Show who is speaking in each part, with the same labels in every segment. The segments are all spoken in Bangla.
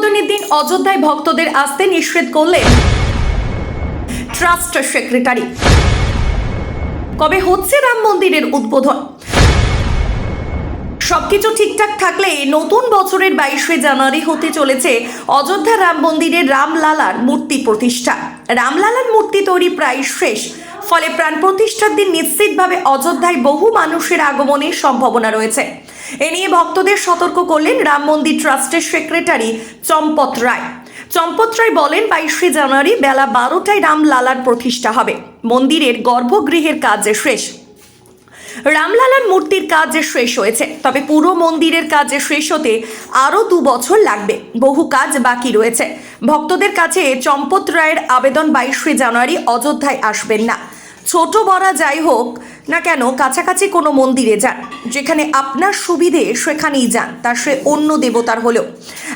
Speaker 1: উদ্বোধনের দিন অযোধ্যায় ভক্তদের আসতে নিষেধ করলেন ট্রাস্ট সেক্রেটারি। কবে হচ্ছে রাম মন্দিরের উদ্বোধন? সবকিছু ঠিকঠাক থাকলে নতুন বছরের বাইশে জানুয়ারি হতে চলেছে অযোধ্যা রাম মন্দিরের রামলালার মূর্তি প্রতিষ্ঠা। রামলালার মূর্তি তৈরি প্রায় শেষ। ফলে প্রাণ প্রতিষ্ঠার দিন নিশ্চিতভাবে অযোধ্যায় বহু মানুষের আগমনের সম্ভাবনা রয়েছে। এ নিয়ে ভক্তদের সতর্ক করলেন রাম মন্দির ট্রাস্টের সেক্রেটারি চম্পত রায়। চম্পত রায় বলেন, বাইশে জানুয়ারি বেলা বারোটায় রামলালার প্রতিষ্ঠা হবে। মন্দিরের গর্ভগৃহের কাজ শেষ। রামলালার মূর্তির কাজ শেষ হয়েছে, তবে পুরো মন্দিরের কাজ শেষ হতে আরও দু বছর লাগবে। বহু কাজ বাকি রয়েছে। ভক্তদের কাছে চম্পত রায়ের আবেদন বাইশে জানুয়ারি অযোধ্যায় আসবেন না। ছোট বড় যাই হোক না কেন, কাছাকাছি কোনো মন্দিরে যান। যেখানে আপনার সুবিধে সেখানেই যান তা সে অন্য দেবতার হলেও।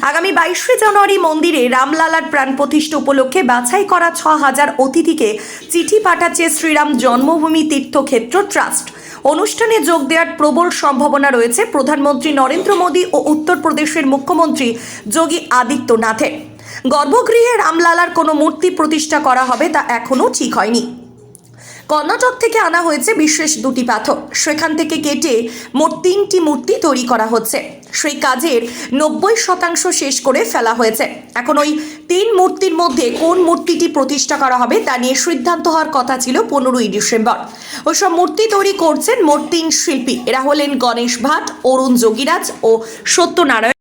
Speaker 1: আগামী বাইশে জানুয়ারি মন্দিরে রামলালার প্রাণ প্রতিষ্ঠা উপলক্ষে বাছাই করা ছ হাজার অতিথিকে চিঠি পাঠাচ্ছে শ্রীরাম জন্মভূমি তীর্থক্ষেত্র ট্রাস্ট। অনুষ্ঠানে যোগ দেওয়ার প্রবল সম্ভাবনা রয়েছে প্রধানমন্ত্রী নরেন্দ্র মোদী ও উত্তরপ্রদেশের মুখ্যমন্ত্রী যোগী আদিত্যনাথের। গর্ভগৃহে রামলালার কোনো মূর্তি প্রতিষ্ঠা করা হবে তা এখনও ঠিক হয়নি। কর্ণাটক থেকে আনা হয়েছে বিশেষ দুটি পাথর। সেখান থেকে কেটে মোট তিনটি মূর্তি তৈরি করা হচ্ছে। সেই কাজের নব্বই শতাংশ শেষ করে ফেলা হয়েছে। এখন ওই তিন মূর্তির মধ্যে কোন মূর্তিটি প্রতিষ্ঠা করা হবে তা নিয়ে সিদ্ধান্ত হওয়ার কথা ছিল পনেরোই ডিসেম্বর। ওইসব মূর্তি তৈরি করছেন মোট তিন শিল্পী। এরা হলেন গণেশ ভাট, অরুণ যোগীরাজ ও সত্যনারায়ণ